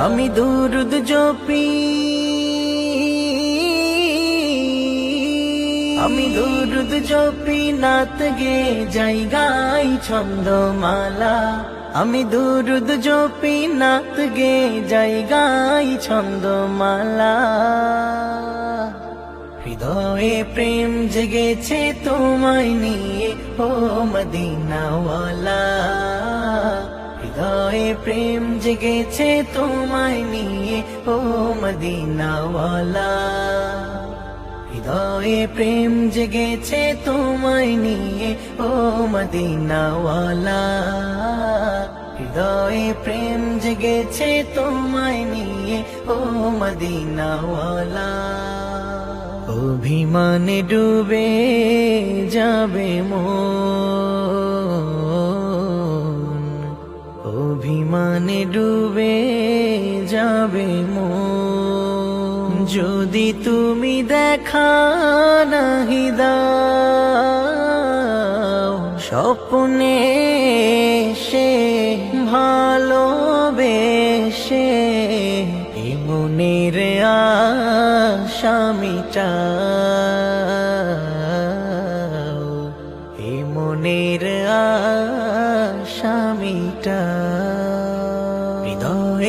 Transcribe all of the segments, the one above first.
আমি দুরুদ জপি। আমি দুরুদ জপি, নাত গে যাই গাই ছন্দমালা। আমি দুরুদ জপি, নাত গে যাই গাই ছন্দমালা। হৃদয়ে প্রেম জেগেছে তোমায় নিয়ে, ও মদিনাওয়ালা। হৃদয়ে প্রেম জেগেছে তোমায় নিয়ে, ও মদিনাওয়ালা। হৃদয়ে প্রেম জেগেছে তোমায় নিয়ে, ও মদিনাওয়ালা। হৃদয়ে প্রেম জেগেছে তোমায় নিয়ে, ও মদিনাওয়ালা। অভিমানে ডুবে যাবে মন। অভিমানে ডুবে যাবে মো যদি তুমি দেখা নাহি স্বপ্নে সে ভালোবেসে মনের আশামিটা মনের আশামিটা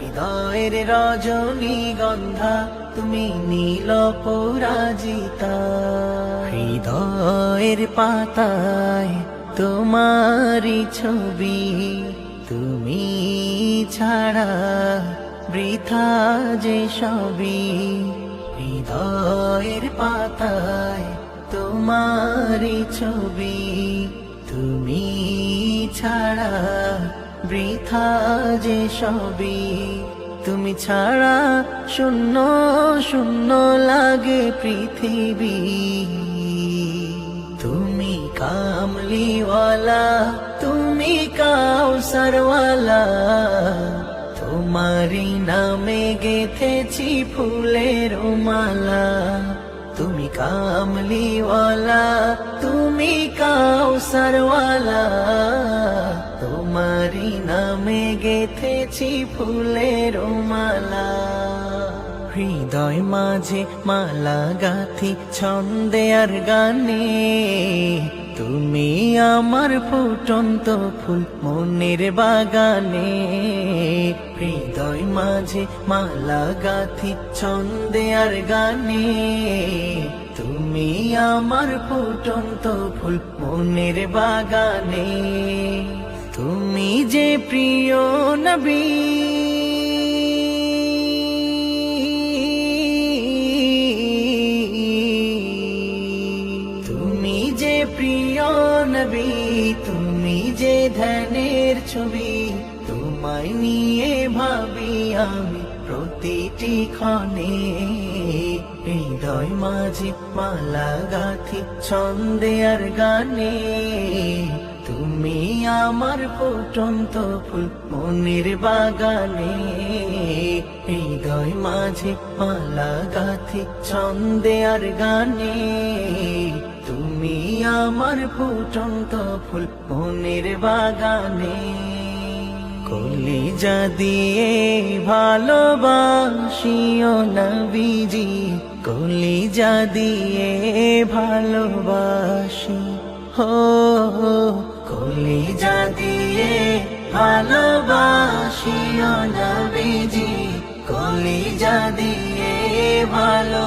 হৃদয়ের রজনী গন্ধা তুমি নীল পরাজিতা। হৃদয়ের পাতায় তোমারি ছবি তুমি ছাড়া বৃথা যে সবই। হৃদয়ের পাতায় তোমারি ছবি তুমি ছাড়া বৃথা যে সবই। তুমি ছাড়া শূন্য শূন্য লাগে পৃথিবী। তুমি কামলিওয়ালা, তুমি কাউসারওয়ালা। তোমারি নামে গেথেছি ফুলের মালা। তুমি কামলিওয়ালা, তুমি কাউসারওয়ালা। গেথেছি ফুলের মালা। হৃদয় মাঝে মালা গাথি, ছন্দে আর গানে। তুমি আমার ফুটন্ত ফুল মনের বাগানে। হৃদয় মাঝে মালা গাথি, ছন্দে আর গানে। তুমি আমার ফুটন্ত ফুল মনের বাগানে। তুমি যে প্রিয় নবী। তুমি যে প্রিয় নবী, তুমি যে ধনের ছবি, তোমায় নিয়ে ভাবি আমি প্রতিটি ক্ষণে। হৃদয় মাঝে মালা গাথি, ছন্দে আর গানে। তুমি আমার ফুটন্ত মনের বাগানে, হৃদয় মাঝে মালা গাথি ছন্দে আর গানে। তুমি আমার ফুটন্ত ফুল মনের বাগানে কলিজা দিয়ে ভালোবাসিও নবীজি কলিজা দিয়ে ভালোবাসি। হো। ভালোবাসিও নবীজি কলিজা দিয়ে ভালো